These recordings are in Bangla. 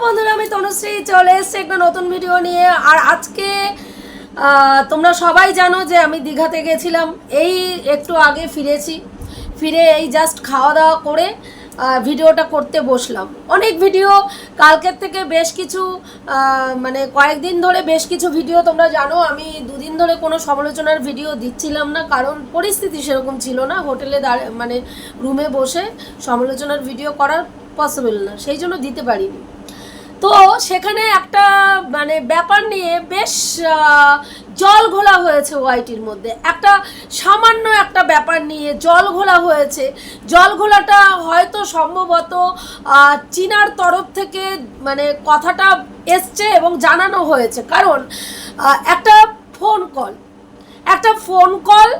বন্ধুরা, আমি তনুশ্রী চলে এসেছি একটা নতুন ভিডিও নিয়ে। আর আজকে তোমরা সবাই জানো যে আমি দীঘাতে গেছিলাম। এই একটু আগে ফিরেছি। ফিরে এই জাস্ট খাওয়া দাওয়া করে ভিডিওটা করতে বসলাম। অনেক ভিডিও কালকের থেকে বেশ কিছু মানে কয়েকদিন ধরে বেশ কিছু ভিডিও তোমরা জানো। আমি দুদিন ধরে কোনো সমালোচনার ভিডিও দিচ্ছিলাম না, কারণ পরিস্থিতি সেরকম ছিল না। হোটেলে দাঁড়- মানে রুমে বসে সমালোচনার ভিডিও করার পসিবল না। সেই জন্য দিতে পারিনি। তো সেখানে একটা মানে ব্যাপার নিয়ে বেশ জল ঘোলা হয়েছে ওয়াইটির মধ্যে। একটা সামান্য একটা ব্যাপার নিয়ে জল ঘোলা হয়েছে। জল ঘোলাটা হয়তো সম্ভবত চীনার তরফ থেকে মানে কথাটা এসছে এবং জানানো হয়েছে। কারণ একটা ফোন কল, একটা ফোন কল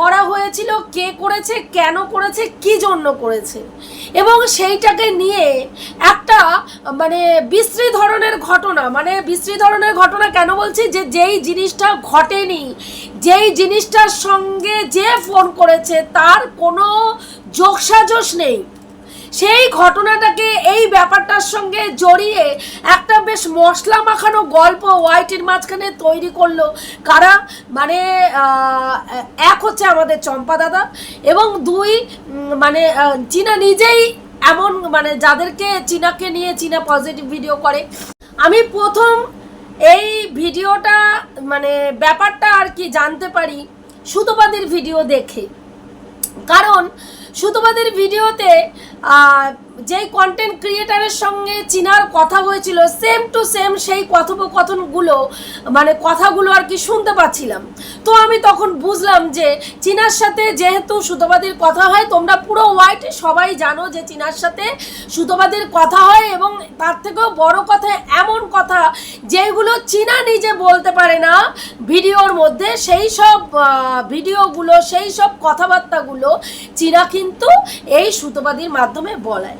করা হয়েছিল, কে করেছে, কেন করেছে, কি জন্য করেছে। এবং সেইটাকে নিয়ে একটা মানে বিশ্রী ধরনের ঘটনা মানে বিশ্রী ধরনের ঘটনা কেন বলছি? যে যেই জিনিসটা ঘটেনি, যেই জিনিসটার সঙ্গে যে ফোন করেছে, তার কোনো যোগসাজশ নেই। সেই ঘটনাটাকে এই ব্যাপারটার সঙ্গে জড়িয়ে একটা বেশ মশলা মাখানো গল্প ওয়াইটির মাঝখানে তৈরি করল। কারা? মানে এক হচ্ছে আমাদের চম্পা দাদা এবং দুই মানে চীনা নিজেই এমন মানে যাদেরকে চীনাকে নিয়ে চীনা পজিটিভ ভিডিও করে। আমি প্রথম এই ভিডিওটা মানে ব্যাপারটা আর কি জানতে পারি সুতোপাদির ভিডিও দেখে। কারণ সুতোবাদের ভিডিওতে আহ, যেই কন্টেন্ট ক্রিয়েটারের সঙ্গে চিনার কথা হয়েছিল সেম টু সেম সেই কথোপকথনগুলো মানে কথাগুলো আর কি শুনতে পাচ্ছিলাম। তো আমি তখন বুঝলাম যে চিনার সাথে যেহেতু সুতোবাদীর কথা হয়, তোমরা পুরো হোয়াইট সবাই জানো যে চিনার সাথে সুতোবাদীর কথা হয় এবং তার থেকেও বড় কথা, এমন কথা যেগুলো চীনা নিজে বলতে পারে না ভিডিওর মধ্যে, সেই সব ভিডিওগুলো, সেই সব কথাবার্তাগুলো চীনা কিন্তু এই সুতোবাদীর মাধ্যমে বলায়।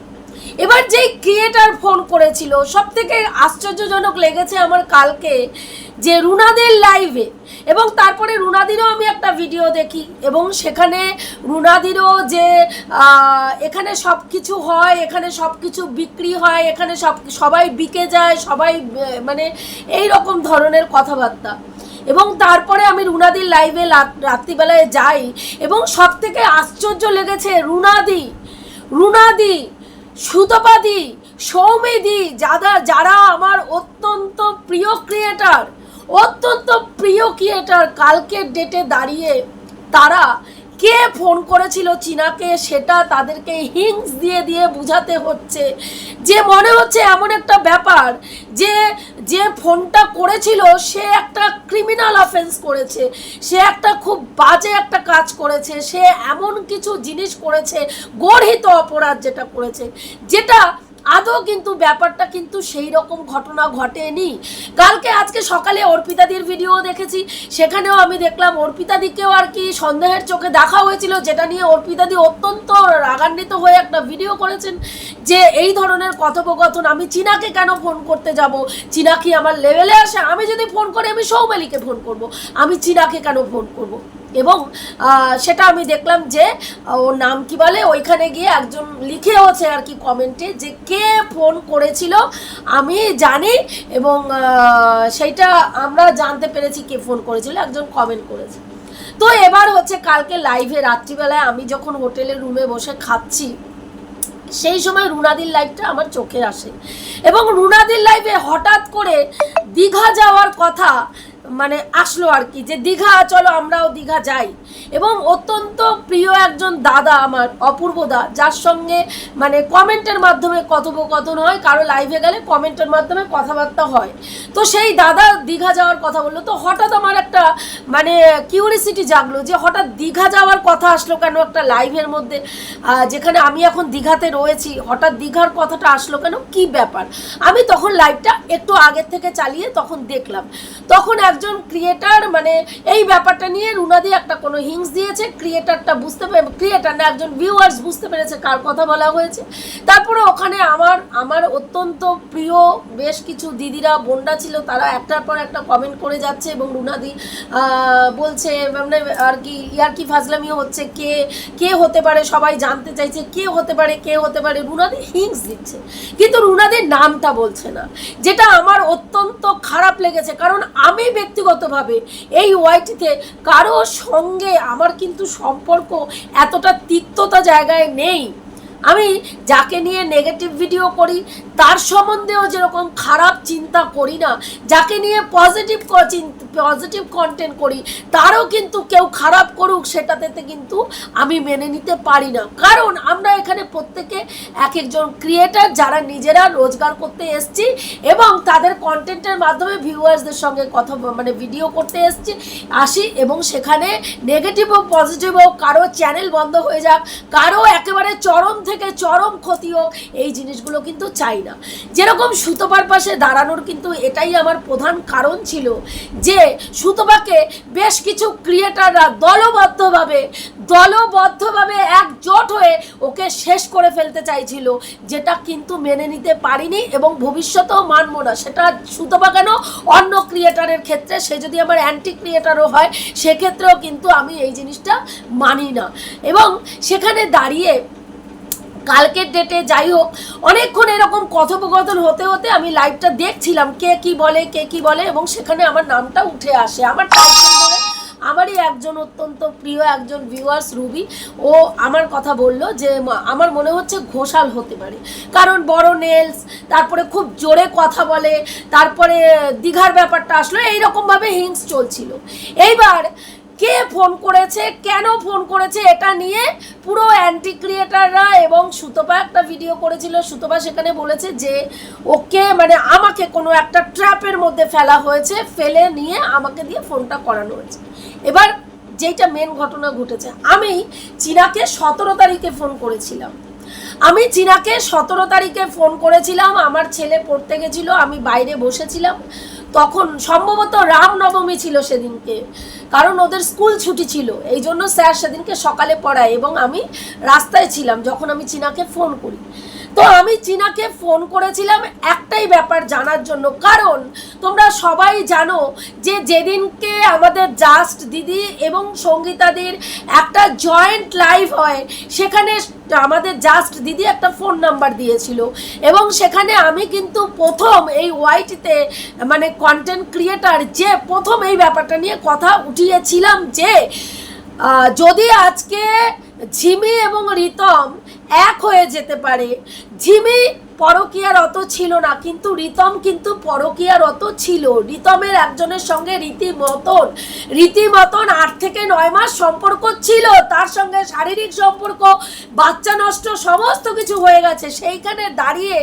এবার যেই ক্রিয়েটার ফোন করেছিল সব থেকে আশ্চর্যজনক লেগেছে আমার কালকে যে রুনাদের লাইভে এবং তারপরে রুনাদিরও আমি একটা ভিডিও দেখি এবং সেখানে রুনাদিরও যে এখানে সব কিছু হয়, এখানে সব কিছু বিক্রি হয়, এখানে সব, সবাই বিকে যায়, সবাই মানে এই রকম ধরনের কথাবার্তা। এবং তারপরে আমি রুনাদির লাইভে রাত্রিবেলায় যাই এবং সব থেকে আশ্চর্য লেগেছে রুনাদি রুনাদি সুতপাদি, সৌমেদি যারা যারা আমার অত্যন্ত প্রিয় ক্রিয়েটার অত্যন্ত প্রিয় ক্রিয়েটার কালকের ডেটে দাঁড়িয়ে তারা কে ফোন করেছিল চীনাকে সেটা তাদেরকে হিংস দিয়ে দিয়ে বুঝাতে হচ্ছে। যে মনে হচ্ছে এমন একটা ব্যাপার যে যে ফোনটা করেছিল সে একটা ক্রিমিনাল অফেন্স করেছে, সে একটা খুব বাজে একটা কাজ করেছে, সে এমন কিছু জিনিস করেছে, গর্হিত অপরাধ যেটা করেছে, যেটা আদৌ কিন্তু ব্যাপারটা কিন্তু সেই রকম ঘটনা ঘটেনি। কালকে আজকে সকালে অর্পিতাদির ভিডিও দেখেছি। সেখানেও আমি দেখলাম অর্পিতাদিকেও আর কি সন্দেহের চোখে দেখা হয়েছিল, যেটা নিয়ে অর্পিতাদি অত্যন্ত রাগান্বিত হয়ে একটা ভিডিও করেছেন যে এই ধরনের কথোপকথন, আমি চীনাকে কেন ফোন করতে যাব? চীনা কি আমার লেভেলে আসে? আমি যদি ফোন করি, আমি সৌমেলিকে ফোন করব। আমি চীনাকে কেন ফোন করব? এবং সেটা আমি দেখলাম যে ওর নাম কি বলে? ওইখানে গিয়ে একজন লিখেওছে আর কি কমেন্টে যে কে ফোন করেছিল আমি জানি এবং সেইটা আমরা জানতে পেরেছি কে ফোন করেছিল, একজন কমেন্ট করেছে। তো এবার হচ্ছে কালকে লাইভে রাত্রিবেলায় আমি যখন হোটেলের রুমে বসে খাচ্ছি, সেই সময় রুনাদির লাইভটা আমার চোখে আসে। এবং রুনাদির লাইভে হঠাৎ করে দীঘা যাওয়ার কথা মানে আসলো আর কি, যে দীঘা, চলো আমরাও দীঘা যাই। এবং অত্যন্ত প্রিয় একজন দাদা আমার, অপূর্বদা, যার সঙ্গে মানে কমেন্টের মাধ্যমে কথোপকথন হয়, কারও লাইভে গেলে কমেন্টের মাধ্যমে কথাবার্তা হয়। তো সেই দাদা দীঘা যাওয়ার কথা বলল, তো হঠাৎ আমার একটা মানে কিউরিসিটি জাগলো যে হঠাৎ দীঘা যাওয়ার কথা আসলো কেন একটা লাইভের মধ্যে? যেখানে আমি এখন দীঘাতে রয়েছি, হঠাৎ দীঘার কথাটা আসলো কেন? কি ব্যাপার? আমি তখন লাইভটা একটু আগের থেকে চালিয়ে তখন দেখলাম। তখন একজন ক্রিয়েটার মানে এই ব্যাপারটা নিয়ে রুনাদি একটা কোনো হিংস দিয়েছে ক্রিয়েটারটা বুঝতে ক্রিয়েটার না, একজন ভিউয়ার্স বুঝতে পেরেছে কার কথা বলা হয়েছে। তারপরে ওখানে আমার আমার অত্যন্ত প্রিয় বেশ কিছু দিদিরা, বোনরা ছিল, তারা একটার পর একটা কমেন্ট করে যাচ্ছে এবং রুনাদি বলছে মানে আর কি, ইয়ার কি ফাজলামিও হচ্ছে, কে কে হতে পারে, সবাই জানতে চাইছে, কে হতে পারে, কে হতে পারে, রুনাদি হিংস দিচ্ছে। কিন্তু রুনাদির নামটা বলছে না। যেটা আমার অত্যন্ত খারাপ লেগেছে, কারণ আমি ব্যক্তিগতভাবে এই ওয়াইটিতে কারও সঙ্গে আমার কিন্তু সম্পর্ক এতটা তিক্ততা জায়গায় নেই। আমি যাকে নিয়ে নেগেটিভ ভিডিও করি, তার সম্বন্ধেও যেরকম খারাপ চিন্তা করি না, যাকে নিয়ে পজিটিভ পজিটিভ কন্টেন্ট করি, তারও কিন্তু কেউ খারাপ করুক সেটাতে কিন্তু আমি মেনে নিতে পারি না। কারণ আমরা এখানে প্রত্যেকে এক একজন ক্রিয়েটার যারা নিজেরা রোজগার করতে এসছি এবং তাদের কন্টেন্টের মাধ্যমে ভিউয়ার্সদের সঙ্গে কথা মানে ভিডিও করতে এসছি, আসি এবং সেখানে নেগেটিভ ও পজিটিভ হোক কারও চ্যানেল বন্ধ হয়ে যাক, কারও একেবারে চরম থেকে চরম ক্ষতি হোক, এই জিনিসগুলো কিন্তু চাই না। যেরকম সুতোপার পাশে দাঁড়ানোর কিন্তু এটাই আমার প্রধান কারণ ছিল যে সুতোপাকে বেশ কিছু ক্রিয়েটাররা দলবদ্ধভাবে দলবদ্ধভাবে একজোট হয়ে ওকে শেষ করে ফেলতে চাইছিল, যেটা কিন্তু মেনে নিতে পারিনি এবং ভবিষ্যতেও মানবো না। সেটা সুতোপা কেন অন্য ক্রিয়েটারের ক্ষেত্রে, সে যদি আমার অ্যান্টি ক্রিয়েটারও হয়, সেক্ষেত্রেও কিন্তু আমি এই জিনিসটা মানি না। এবং সেখানে দাঁড়িয়ে কালকের ডেটে যাই হোক, অনেকক্ষণ এরকম কথোপকথন হতে হতে আমি লাইভটা দেখছিলাম, কে কি বলে, কে কি বলে, এবং সেখানে আমার নামটা উঠে আসে। আমার আমারই একজন অত্যন্ত প্রিয় একজন ভিউয়ার্স রুবি, ও আমার কথা বলল যে আমার মনে হচ্ছে ঘোষাল হতে পারে। কারণ বড় নেলস তারপরে খুব জোরে কথা বলে, তারপরে দীঘার ব্যাপারটা আসলো, এইরকমভাবে হিংস চলছিল। এইবার কে ফোন করেছে, কেন ফোন করেছে, এটা নিয়ে পুরো অ্যান্টি ক্রিয়েটাররা এবং সুতপা একটা ভিডিও করেছিল। সুতপা সেখানে বলেছে যে, ওকে মানে আমাকে কোনো একটা ট্র্যাপের মধ্যে ফেলা হয়েছে, ফেলে নিয়ে আমাকে দিয়ে ফোনটা করানো হয়েছে। এবার যেইটা মেন ঘটনা ঘটেছে, আমি চীনাকে সতেরো তারিখে ফোন করেছিলাম। আমি চীনাকে সতেরো তারিখে ফোন করেছিলাম, আমার ছেলে পড়তে গেছিল, আমি বাইরে বসেছিলাম। তখন সম্ভবত রামনবমী ছিল সেদিনকে, কারণ ওদের স্কুল ছুটি ছিল, এই জন্য স্যার সেদিনকে সকালে পড়ায় এবং আমি রাস্তায় ছিলাম, যখন আমি চীনাকে ফোন করি। তো আমি চীনাকে ফোন করেছিলাম একটাই ব্যাপার জানার জন্য। কারণ তোমরা সবাই জানো যে যেদিনকে আমাদের জাস্ট দিদি এবং সঙ্গীতাদির একটা জয়েন্ট লাইভ হয়, সেখানে আমাদের জাস্ট দিদি একটা ফোন নাম্বার দিয়েছিল। এবং সেখানে আমি কিন্তু প্রথম এই ওয়াইটিতে মানে কন্টেন্ট ক্রিয়েটার যে প্রথম এই ব্যাপারটা নিয়ে কথা উঠিয়েছিলাম যে যদি আজকে ঝিমি এবং রিতম এক হয়ে যেতে পারে। ঝিমি পরকীয়ার অত ছিল না, কিন্তু রিতম কিন্তু পরকীয়ার অত ছিল। রিতমের একজনের সঙ্গে রীতিমতন রীতিমতন আট থেকে নয় মাস সম্পর্ক ছিল। তার সঙ্গে শারীরিক সম্পর্ক, বাচ্চা নষ্ট, সমস্ত কিছু হয়ে গেছে। সেইখানে দাঁড়িয়ে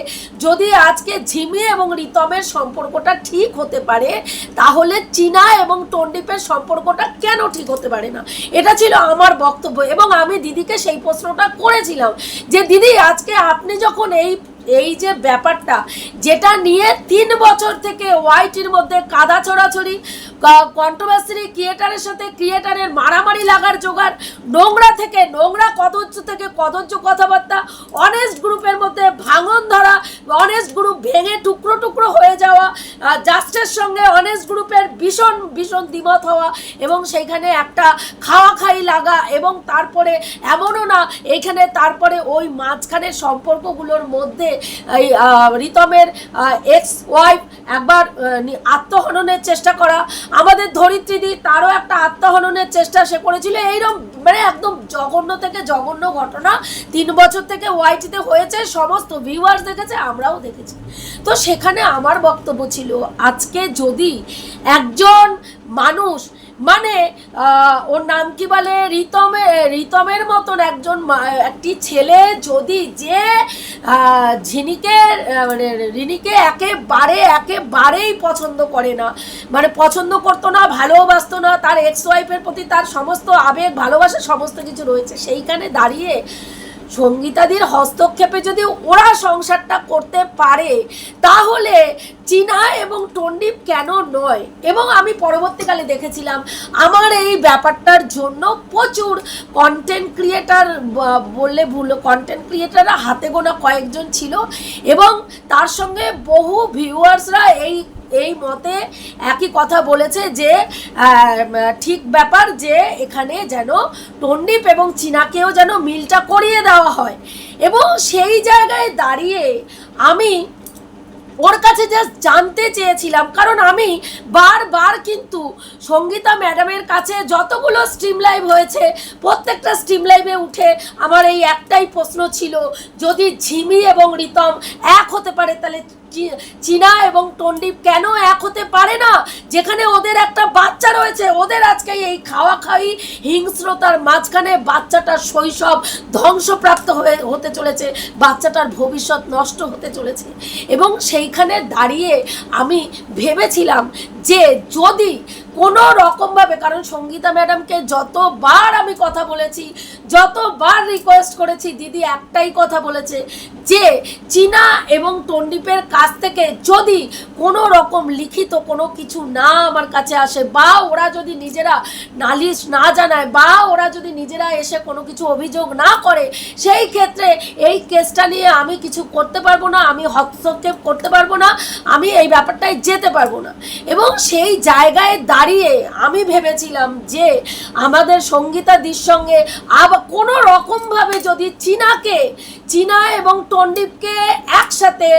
যদি আজকে ঝিমি এবং রিতমের সম্পর্কটা ঠিক হতে পারে, তাহলে চীনা এবং টন্ডিপের সম্পর্কটা কেন ঠিক হতে পারে না? এটা ছিল আমার বক্তব্য এবং আমি দিদিকে সেই প্রশ্নটা করেছিলাম যে, দিদি, আজকে আপনি যখন এই এই যে ব্যাপারটা, যেটা নিয়ে তিন বছর থেকে ওয়াইটির মধ্যে কাদা ছড়াছড়ি কন্ট্রোভার্সি ক্রিয়েটারের সাথে ক্রিয়েটারের মারামারি লাগার জোগাড়, নোংরা থেকে নোংরা, কদর্য থেকে কদর্য কথাবার্তা অনেস্ট গ্রুপের মধ্যে ভাঙন ধরা অনেস্ট গ্রুপ ভেঙে টুকরো টুকরো হয়ে যাওয়া জাস্টের সঙ্গে অনেস্ট গ্রুপের ভীষণ ভীষণ দ্বিমত হওয়া এবং সেইখানে একটা খাওয়া খাই লাগা এবং তারপরে এমনও না এইখানে তারপরে ওই মাঝখানের সম্পর্কগুলোর মধ্যে এই রিতমের এক্স ওয়াইফ একবার আত্মহননের চেষ্টা করা। আমাদের ধরিত্রীদি তারও একটা আত্মহননের চেষ্টা সে করেছিল। এইরকম মানে একদম জঘন্য থেকে জঘন্য ঘটনা তিন বছর থেকে ওয়াইটিতে হয়েছে, সমস্ত ভিউয়ার্স দেখেছে, আমরাও দেখেছি। তো সেখানে আমার বক্তব্য ছিল, আজকে যদি একজন মানুষ মানে ওর নাম কি বলে? রিতমে, রিতমের মতন একজন একটি ছেলে যদি যে ঝিনিকে মানে রিনিকে একেবারে, একেবারেই পছন্দ করে না মানে পছন্দ করতো না, ভালোবাসতো না, তার এক্স ওয়াইফের প্রতি তার সমস্ত আবেগ, ভালোবাসা, সমস্ত কিছু রয়েছে, সেইখানে দাঁড়িয়ে সঙ্গীতাদির হস্তক্ষেপে যদি ওরা সংসারটা করতে পারে, তাহলে চীনা এবং টন্ডিপ কেন নয়? এবং আমি পরবর্তীকালে দেখেছিলাম, আমার এই ব্যাপারটার জন্য প্রচুর কন্টেন্ট ক্রিয়েটার বললে ভুল কন্টেন্ট ক্রিয়েটাররা হাতে গোনা কয়েকজন ছিল এবং তার সঙ্গে বহু ভিউয়ার্সরা এই এই মতে একই কথা বলেছে যে ঠিক ব্যাপার যে এখানে যেন টন্ডিপ এবং চীনাকেও যেন মিলটা করিয়ে দেওয়া হয়। এবং সেই জায়গায় দাঁড়িয়ে আমি ওর কাছে জাস্ট জানতে চেয়েছিলাম। কারণ আমি বারবার কিন্তু সঙ্গীতা ম্যাডামের কাছে যতগুলো স্ট্রিম লাইভ হয়েছে, প্রত্যেকটা স্ট্রিম লাইভে উঠে আমার এই একটাই প্রশ্ন ছিল, যদি ঝিমি এবং রিতম এক হতে পারে, তাহলে চীনা এবং টন্ডিপ কেন এক হতে পারে না? যেখানে ওদের একটা বাচ্চা রয়েছে, ওদের আজকে এই খাওয়া খাওয়ি হিংস্রতার মাঝখানে বাচ্চাটার শৈশব ধ্বংসপ্রাপ্ত হয়ে হতে চলেছে, বাচ্চাটার ভবিষ্যৎ নষ্ট হতে চলেছে। এবং সেইখানে দাঁড়িয়ে আমি ভেবেছিলাম যে যদি কোনো রকমভাবে, কারণ সঙ্গীতা ম্যাডামকে যতবার আমি কথা বলেছি, যতবার রিকোয়েস্ট করেছি, দিদি একটাই কথা বলেছে যে, চীনা এবং টন্ডিপের কাছ থেকে যদি কোনো রকম লিখিত কোনো কিছু না আমার কাছে আসে, বা ওরা যদি নিজেরা নালিশ না জানায়, বা ওরা যদি নিজেরা এসে কোনো কিছু অভিযোগ না করে, সেই ক্ষেত্রে এই কেসটা নিয়ে আমি কিছু করতে পারব না, আমি হস্তক্ষেপ করতে পারব না, আমি এই ব্যাপারটায় যেতে পারব না। এবং সেই জায়গায় দাঁড়িয়ে আমি ভেবেছিলাম যে আমাদের সঙ্গীতাদির সঙ্গে আবার কোনো রকমভাবে যদি চীনাকে, চীনা এবং টন্ডিপকে একসাথে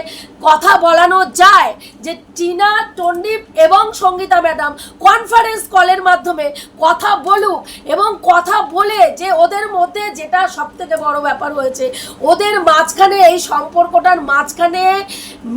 কথা বলানো যায়, যে চীনা, টন্ডিপ এবং সঙ্গীতা ম্যাডাম কনফারেন্স কলের মাধ্যমে কথা বলুক এবং কথা বলে যে ওদের মধ্যে যেটা সব থেকে বড় ব্যাপার হয়েছে, ওদের মাঝখানে, এই সম্পর্কটার মাঝখানে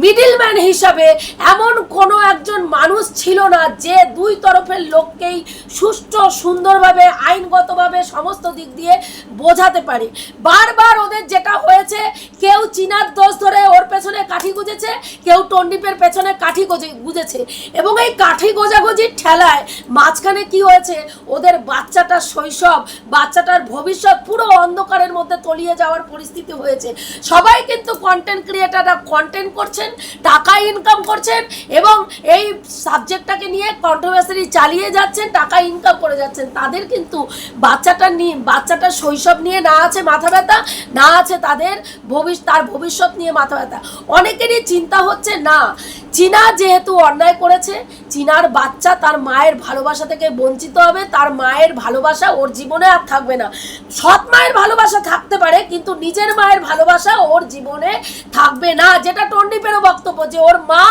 মিডিলম্যান হিসাবে এমন কোনো একজন মানুষ ছিল না যে দুই তরফের লোককেই সুষ্ঠু, সুন্দরভাবে, আইনগতভাবে সমস্ত দিক দিয়ে বোঝাতে পারে। বারবার ওদের যেটা হয়েছে, কেউ চীনার দোষ ধরে ওর পেছনে কাঠি গুজেছে, কেউ টন্ডিপের পেছনে কাঠি গজে, গুজেছে। এবং এই কাঠি গোজাগুজির ঠেলায় মাঝখানে কি হয়েছে, ওদের বাচ্চাটার শৈশব, বাচ্চাটার ভবিষ্যৎ পুরো অন্ধকারের মধ্যে তলিয়ে যাওয়ার পরিস্থিতি হয়েছে। সবাই কিন্তু কন্টেন্ট ক্রিয়েটাররা কন্টেন্ট করছেন টাকা ইনকাম করছেন, এবং এই সাবজেক্টটাকে নিয়ে কন্ট্রোভার্সারি চালিয়ে যাচ্ছেন, টাকা ইনকাম করে যাচ্ছেন, তাদের কিন্তু বাচ্চাটা নিয়ে বাচ্চাটার শৈশব নিয়ে না আছে মাথা ব্যথা, না আছে তাদের ভবিষ্যৎ, তার ভবিষ্যৎ নিয়ে মাথা ব্যথা। অনেকেরই চিন্তা হচ্ছে, না, চীনা যেহেতু অন্যায় করেছে, চীনার বাচ্চা তার মায়ের ভালোবাসা থেকে বঞ্চিত হবে, তার মায়ের ভালোবাসা ওর জীবনে আর থাকবে না। সৎ মায়ের ভালোবাসা থাকতে পারে, কিন্তু নিজের মায়ের ভালোবাসা ওর জীবনে থাকবে না, যেটা টন্ডিপেরও বক্তব্য, যে ওর মা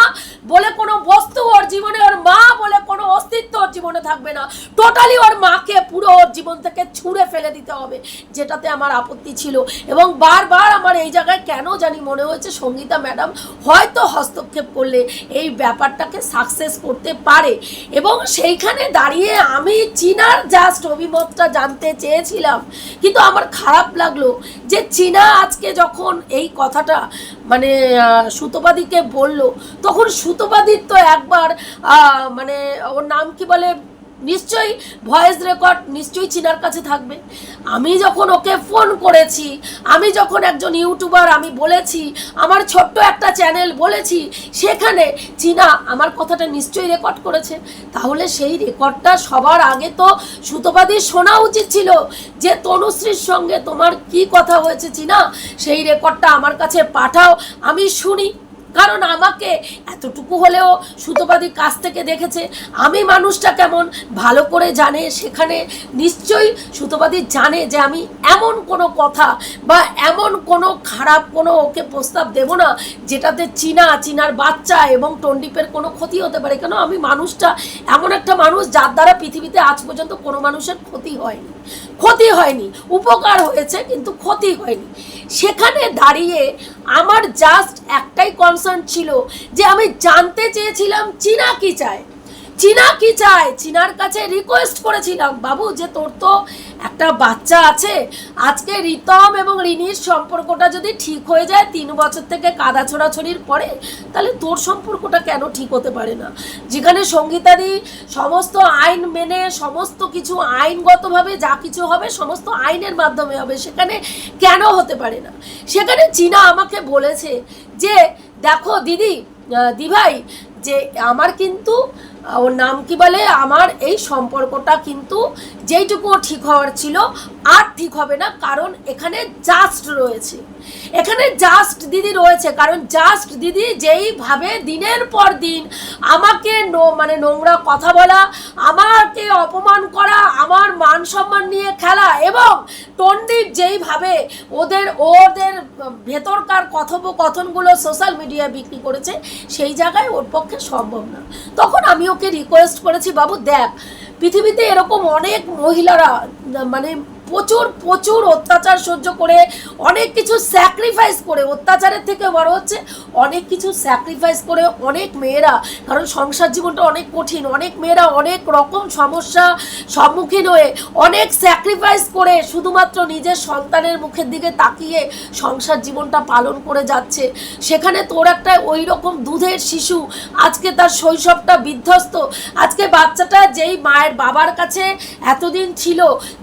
বলে কোনো বস্তু ওর জীবনে, ওর মা বলে কোনো অস্তিত্ব ওর জীবনে থাকবে না। টোটালি ওর মাকে পুরো ওর জীবন থেকে ছুঁড়ে ফেলে দিতে হবে, যেটাতে আমার আপত্তি ছিল। এবং বারবার আমার এই জায়গায় কেন জানি মনে হয়েছে, সঙ্গীতা ম্যাডাম হয়তো হস্তক্ষেপ করলে এই ব্যাপারটাকে সাকসেস করতে পারে। এবং সেইখানে দাঁড়িয়ে আমি চীনার জাস্ট অভিমতটা জানতে চেয়েছিলাম। কিন্তু আমার খারাপ লাগল যে চীনা আজকে যখন এই কথাটা মানে সুতোপাদিকে বলল, তখন সুতোপাদির তো একবার মানে ওর নাম কি বলে? নিশ্চয়ই ভয়েস রেকর্ড নিশ্চয়ই চিনার কাছে থাকবে। আমি যখন ওকে ফোন করেছি, আমি যখন একজন ইউটিউবার, আমি বলেছি, আমার ছোট্ট একটা চ্যানেল বলেছি, সেখানে চীনা আমার কথাটা নিশ্চয়ই রেকর্ড করেছে। তাহলে সেই রেকর্ডটা সবার আগে তো সুতোবাদী শোনা উচিত ছিল যে, তনুশ্রীর সঙ্গে তোমার কি কথা হয়েছে চীনা? সেই রেকর্ডটা আমার কাছে পাঠাও, আমি শুনি। কারণ আমাকে এতটুকু হলেও সুতোবাদী কাছ থেকে দেখেছে। আমি মানুষটা কেমন? ভালো করে জানে, সেখানে নিশ্চয়ই সুতোবাদী জানে যে আমি এমন কোনো কথা বা এমন কোনো খারাপ কোনো ওকে প্রস্তাব দেব না, যেটাতে চীনা, চীনার বাচ্চা এবং টন্ডিপের কোনো ক্ষতি হতে পারে। কেন? আমি মানুষটা এমন একটা মানুষ যার দ্বারা পৃথিবীতে আজ পর্যন্ত কোনো মানুষের ক্ষতি হয়নি। ক্ষতি হয়নি, উপকার হয়েছে, কিন্তু ক্ষতি হয়নি। সেখানে দাঁড়িয়ে আমার জাস্ট একটাই কনসার্ন ছিল যে আমি জানতে চেয়েছিলাম চীনা কি চায়। চীনা কি চায়? চীনার কাছে রিকোয়েস্ট করেছিলাম, বাবু, যে তোর তো একটা বাচ্চা আছে, আজকে রিতম এবং রিনির সম্পর্কটা যদি ঠিক হয়ে যায় তিন বছর থেকে কাদা ছোড়াছড়ির পরে, তাহলে তোর সম্পর্কটা কেন ঠিক হতে পারে না? যেখানে সঙ্গীতাদি সমস্ত আইন মেনে, সমস্ত কিছু আইনগতভাবে যা কিছু হবে, সমস্ত আইনের মাধ্যমে হবে, সেখানে কেন হতে পারে না? সেখানে চীনা আমাকে বলেছে যে দেখো দিদি দিভাই যে আমার কিন্তু ওর নাম কি বলে? আমার এই সম্পর্কটা কিন্তু যেইটুকু ঠিক হওয়ার ছিল, আর ঠিক হবে না, কারণ এখানে জাস্ট রয়েছে। এখানে জাস্ট দিদি রয়েছে, কারণ জাস্ট দিদি যেইভাবে দিনের পর দিন আমাকে মানে নোংরা কথা বলা, আমাকে অপমান করা, আমার মান সম্মান নিয়ে খেলা এবং টন্ডিত যেইভাবে ওদের ওদের ভেতরকার কথোপকথনগুলো সোশ্যাল মিডিয়ায় বিক্রি করেছে, সেই জায়গায় ওর পক্ষে সম্ভব না। তখন আমি ওকে রিকোয়েস্ট করেছি বাবু দেখ পৃথিবীতে এরকম অনেক মহিলারা মানে প্রচুর প্রচুর অত্যাচার সহ্য করে, অনেক কিছু স্যাক্রিফাইস করে। অত্যাচারের থেকে বড় হচ্ছে অনেক কিছু স্যাক্রিফাইস করে অনেক মেয়েরা। কারণ সংসার জীবনটা অনেক কঠিন। অনেক মেয়েরা অনেক রকম সমস্যা সম্মুখীন হয়ে অনেক স্যাক্রিফাইস করে শুধুমাত্র নিজের সন্তানের মুখের দিকে তাকিয়ে সংসার জীবনটা পালন করে যাচ্ছে। সেখানে তোর একটা ওই রকম দুধের শিশু। আজকে তার শৈশবটা বিধ্বস্ত। আজকে বাচ্চাটা যেই মায়ের বাবার কাছে এতদিন ছিল,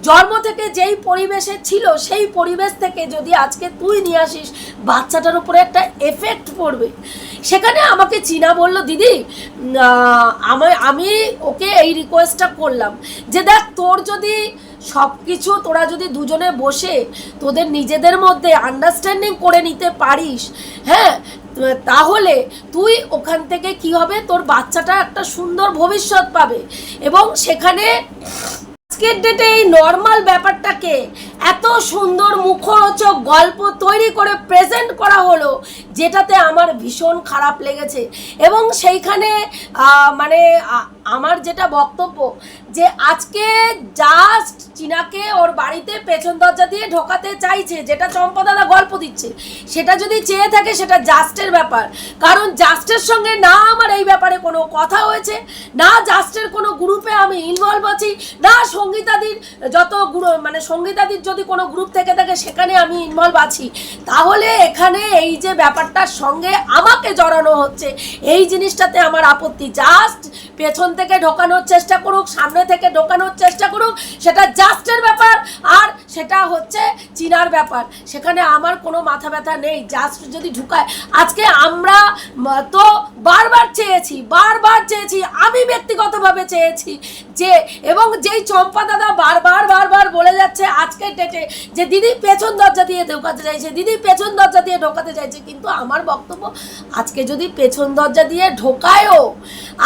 জন্ম থেকে যেই পরিবেশে ছিল, সেই পরিবেশ থেকে যদি আজকে তুই নিয়ে আসিস, বাচ্চাটার উপরে একটা এফেক্ট পড়বে। সেখানে আমাকে চীনা বলল, দিদি আমি আমি ওকে এই রিকোয়েস্টটা করলাম যে দেখ, তোর যদি সব কিছু তোরা যদি দুজনে বসে তোদের নিজেদের মধ্যে আন্ডারস্ট্যান্ডিং করে নিতে পারিস হ্যাঁ তাহলে তুই ওখান থেকে কি হবে? তোর বাচ্চাটা একটা সুন্দর ভবিষ্যৎ পাবে এবং সেখানে আজকের ডেটে এই নর্মাল ব্যাপারটাকে এত সুন্দর মুখরোচক গল্প তৈরি করে প্রেজেন্ট করা হলো, যেটাতে আমার ভীষণ খারাপ লেগেছে। এবং সেইখানে মানে আমার যেটা বক্তব্য যে আজকে জাস্ট চীনাকে ওর বাড়িতে পেছন দরজা দিয়ে ঢোকাতে চাইছে, যেটা চম্পা দাদা গল্প দিচ্ছে, সেটা যদি চেয়ে থাকে সেটা জাস্টের ব্যাপার। কারণ জাস্টের সঙ্গে না আমার এই ব্যাপারে কোনো কথা হয়েছে, না জাস্টের কোনো গ্রুপে আমি ইনভলভ আছি, না সঙ্গীতাদির যত গ্রু মানে সঙ্গীতাদির যদি কোনো গ্রুপ থেকে থাকে সেখানে আমি ইনভলভ আছি। তাহলে এখানে এই যে ব্যাপারটার সঙ্গে আমাকে জড়ানো হচ্ছে, এই জিনিসটাতে আমার আপত্তি। জাস্ট পেছন থেকে ঢোকানোর চেষ্টা করুক, সামনে থেকে ঢোকানোর চেষ্টা করুক, সেটা জাস্টের ব্যাপার আর সেটা হচ্ছে চিনার ব্যাপার। সেখানে আমার কোনো মাথা ব্যথা নেই, জাস্ট যদি ঢুকায়। আজকে আমরা তো বারবার চেয়েছি বারবার চেয়েছি, আমি ব্যক্তিগতভাবে চেয়েছি যে, এবং যেই চম্পা দাদা বারবার বারবার বলে যাচ্ছে আজকের ডেটে যে দিদি পেছন দরজা দিয়ে ঢোকাতে চাইছে, দিদি পেছন দরজা দিয়ে ঢোকাতে চাইছে, কিন্তু আমার বক্তব্য, আজকে যদি পেছন দরজা দিয়ে ঢোকায়ও,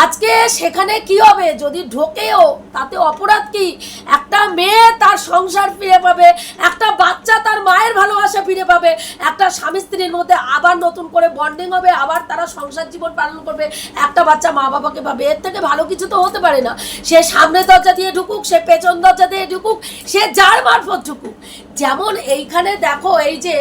আজকে সেখানে কি হবে? যদি ঢোকেও, তাতে অপরাধ কি? একটা মেয়ে তার সংসার ফিরে পাবে, একটা বাচ্চা তার মায়ের ভালোবাসা ফিরে পাবে, একটা স্বামী স্ত্রীর মধ্যে আবার নতুন করে বন্ডিং হবে, আবার তারা সংসার জীবন পালন করবে, একটা বাচ্চা মা বাবাকে পাবে, এর থেকে ভালো কিছু তো হতে পারে না। সে সামনে দরজা দিয়ে ঢুকুক, সে পেছন দরজা দিয়ে ঢুকুক, সে যার মারফত ঢুকুক। যেমন এইখানে দেখো, এই যে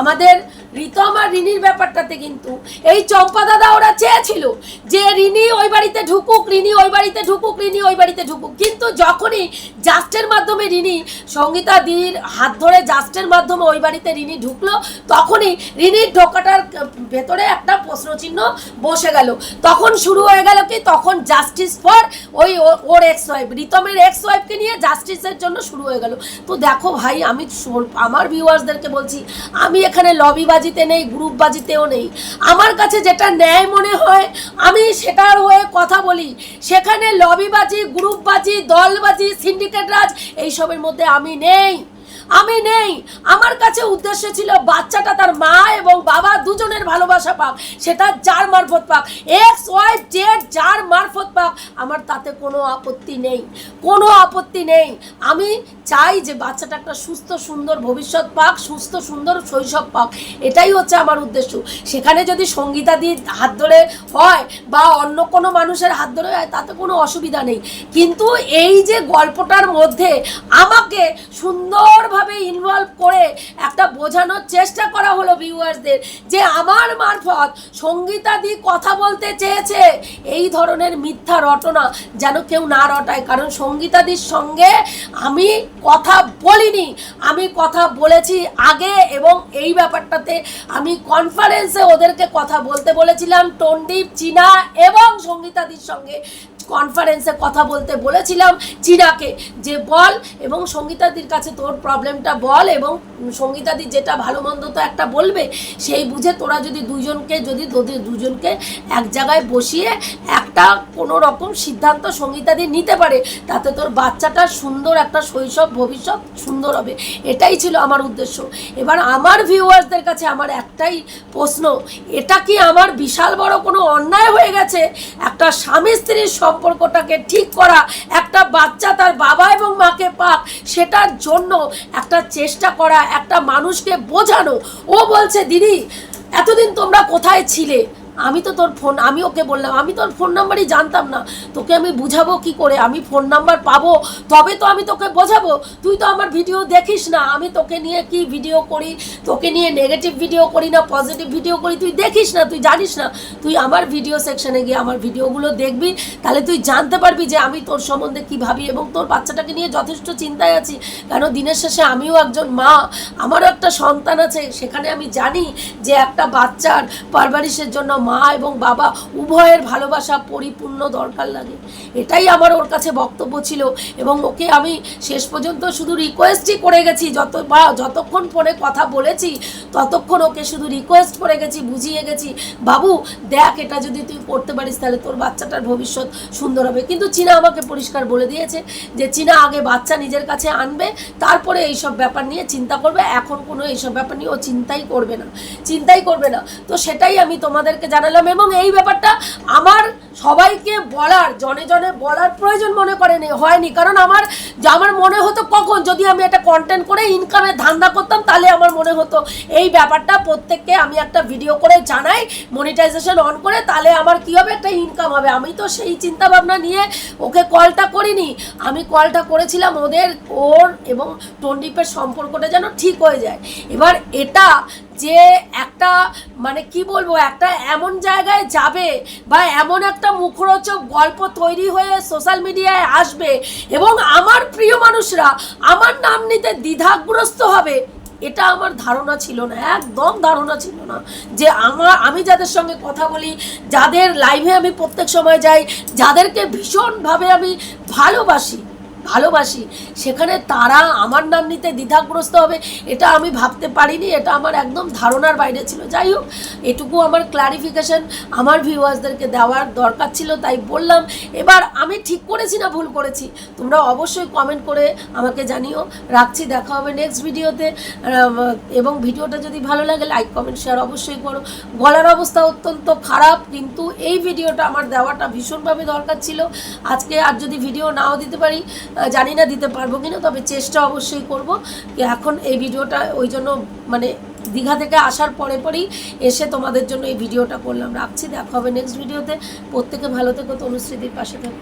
আমাদের রিতম আর রিনির ব্যাপারটাতে কিন্তু এই চম্পা দাদা ওরা চেয়েছিল যে রিনি ওই বাড়িতে ঢুকুক, রিনি ওই বাড়িতে ঢুকুক, রিনি ওই বাড়িতে ঢুকুক। কিন্তু যখনই জাস্টের মাধ্যমে রিনি, সঙ্গীতা দিদির হাত ধরে জাস্টের মাধ্যমে ওই বাড়িতে রিনি ঢুকলো, তখনই রিনির ঢোকাটার ভেতরে একটা প্রশ্নচিহ্ন বসে গেল। তখন শুরু হয়ে গেল কি? তখন জাস্টিস ফর ওই ওর এক্স ওয়াইফ রিতমের এক্স ওয়াইফকে নিয়ে জাস্টিসের জন্য শুরু হয়ে গেল। তো দেখো ভাই, আমি আমার ভিউয়ার্সদেরকে বলছি, আমি এখানে লবিবাজিতে নেই গ্রুপবাজিতেও নেই। আমার কাছে যেটা ন্যায় মনে হয়, আমি সেটার হয়ে কথা বলি। সেখানে লবিবাজি গ্রুপবাজি দলবাজি সিন্ডিকেট রাজ, এইসবের মধ্যে আমি নেই। আমি নেই। আমার কাছে উদ্দেশ্য ছিল বাচ্চাটা তার মা এবং বাবা দুজনের ভালোবাসা পাক। সেটা যার মারফত পাক। এক্স ওয়াই জেড যার মারফত পাক। আমার তাতে কোনো আপত্তি নেই। কোনো আপত্তি নেই। আমি চাই যে বাচ্চাটা একটা সুস্থ, সুন্দর ভবিষ্যৎ পাক, সুস্থ, সুন্দর শৈশব পাক। এটাই হচ্ছে আমার উদ্দেশ্য। সেখানে যদি সঙ্গীতাদি হাত ধরে হয় বা অন্য কোনো মানুষের হাত ধরে হয়, তাতে কোনো অসুবিধা নেই। কিন্তু এই যে গল্পটার মধ্যে আমাকে সুন্দরভাবে ইনভলভ করে একটা বোঝানোর চেষ্টা করা হলো ভিউয়ার্সদের যে আমার মারফত সঙ্গীতাদি কথা বলতে চেয়েছে, এই ধরনের মিথ্যা রটনা যেন কেউ না রটায়। কারণ সঙ্গীতাদির সঙ্গে আমি কথা বলিনি। আমি কথা বলেছি আগে এবং এই ব্যাপারটাতে আমি কনফারেন্সে ওদেরকে কথা বলতে বলেছিলাম টন্ডিপ চীনা এবং সঙ্গীতাদির সঙ্গে কনফারেন্সে কথা বলতে বলেছিলাম, চীনাকে। যে বল এবং সঙ্গীতাদির কাছে তোর প্রবলেমটা বল এবং সঙ্গীতাদি যেটা ভালো মন্দ তো একটা বলবে, সেই বুঝে তোরা যদি দুজনকে যদি দুজনকে এক জায়গায় বসিয়ে একটা কোনো রকম সিদ্ধান্ত সঙ্গীতাদি নিতে পারে, তাতে তোর বাচ্চাটা সুন্দর একটা শৈশব, ভবিষ্যৎ সুন্দর হবে। এটাই ছিল আমার উদ্দেশ্য। এবার আমার ভিউয়ার্সদের কাছে আমার একটাই প্রশ্ন, এটা কি আমার বিশাল বড় কোনো অন্যায় হয়ে গেছে? একটা স্বামী স্ত্রীর সম্পর্কটাকে ঠিক করা, একটা বাচ্চা তার বাবা এবং মাকে পাক, সেটার জন্য একটা চেষ্টা করা একটা মানুষকে বোঝানো। ও বলছে দিদি এতদিন তোমরা কোথায় ছিলে? আমি তো তোর ফোন, আমি ওকে বললাম, আমি তোর ফোন নাম্বারই জানতাম না। তোকে আমি বুঝাবো কি করে? আমি ফোন নাম্বার পাবো? তবে তো আমি তোকে বোঝাবো। তুই তো আমার ভিডিও দেখিস না। আমি তোকে নিয়ে কি ভিডিও করি? তোকে নিয়ে নেগেটিভ ভিডিও করি না পজিটিভ ভিডিও করি? তুই দেখিস না, তুই জানিস না। তুই আমার ভিডিও সেকশনে গিয়ে আমার ভিডিওগুলো দেখবি। তাহলে তুই জানতে পারবি যে আমি তোর সম্বন্ধে কি ভাবি এবং তোর বাচ্চাটাকে নিয়ে যথেষ্ট চিন্তায় আছি। কেন দিনের শেষে আমিও একজন মা, আমারও একটা সন্তান আছে। সেখানে আমি জানি যে একটা বাচ্চার পারভারিশের জন্য মা এবং বাবা উভয়ের ভালোবাসা পরিপূর্ণ দরকার লাগে। এটাই আমার ওর কাছে বক্তব্য ছিল এবং ওকে আমি শেষ পর্যন্ত শুধু রিকোয়েস্টই করে গেছি। যত বা যতক্ষণ ফোনে কথা বলেছি, ততক্ষণ ওকে শুধু রিকোয়েস্ট করে গেছি, বুঝিয়ে গেছি, বাবু, দেখ এটা যদি তুই করতে পারিস, তাহলে তোর বাচ্চাটার ভবিষ্যৎ সুন্দর হবে। কিন্তু চীনা আমাকে পরিষ্কার বলে দিয়েছে যে, চীনা আগে বাচ্চা নিজের কাছে আনবে, তারপরে এইসব ব্যাপার নিয়ে চিন্তা করবে। এখন কোনো এইসব ব্যাপার নিয়ে ও চিন্তাই করবে না। চিন্তাই করবে না। তো সেটাই আমি তোমাদেরকে জানালাম এবং এই ব্যাপারটা আমার সবাইকে বলার, জনে জনে বলার প্রয়োজন মনে করেনি, হয়নি। কারণ আমার আমার মনে হতো কখন যদি আমি একটা কন্টেন্ট করে ইনকামের ধান্দা করতাম, তাহলে আমার মনে হতো এই ব্যাপারটা প্রত্যেককে আমি একটা ভিডিও করে জানাই মনিটাইজেশন অন করে, তাহলে আমার কি হবে? একটা ইনকাম হবে। আমি তো সেই চিন্তা ভাবনা নিয়ে ওকে কলটা করিনি। আমি কলটা করেছিলাম ওদের, ওর এবং টন্ডিপের সম্পর্কটা যেন ঠিক হয়ে যায়। এবার এটা যে একটা মানে কি বলব, একটা এমন জায়গায় যাবে বা এমন একটা মুখরোচক গল্প তৈরি হয়ে সোশ্যাল মিডিয়ায় আসবে এবং আমার প্রিয় মানুষরা আমার নাম নিতে দ্বিধাগ্রস্ত হবে, এটা আমার ধারণা ছিল না, একদম ধারণা ছিল না যে আমার, আমি যাদের সঙ্গে কথা বলি, যাদের লাইভে আমি প্রত্যেক সময় যাই, যাদেরকে ভীষণভাবে আমি ভালোবাসি ভালোবাসি, সেখানে তারা আমার নাম নিতে দ্বিধাগ্রস্ত হবে, এটা আমি ভাবতে পারিনি, এটা আমার একদম ধারণার বাইরে ছিল। যাই হোক, এটুকু আমার ক্লারিফিকেশন আমার ভিউয়ার্সদেরকে দেওয়ার দরকার ছিল, তাই বললাম, এবার আমি ঠিক করেছি না ভুল করেছি? তোমরা অবশ্যই কমেন্ট করে আমাকে জানিও। রাখছি, দেখা হবে নেক্সট ভিডিওতে এবং ভিডিওটা যদি ভালো লাগে লাইক কমেন্ট শেয়ার অবশ্যই করো। গলার অবস্থা অত্যন্ত খারাপ, কিন্তু এই ভিডিওটা আমার দেওয়াটা ভীষণভাবে দরকার ছিল। আজকে আর যদি ভিডিও নাও দিতে পারি জানি না দিতে পারব কিনা, তবে চেষ্টা অবশ্যই করব। এখন এই ভিডিওটা ওই জন্য মানে দীঘা থেকে আসার পরে পরেই এসে তোমাদের জন্য এই ভিডিওটা করলাম। রাখছি, দেখা হবে নেক্সট ভিডিওতে প্রত্যেকে ভালো থেকো তনুশ্রীদির পাশে থাকো।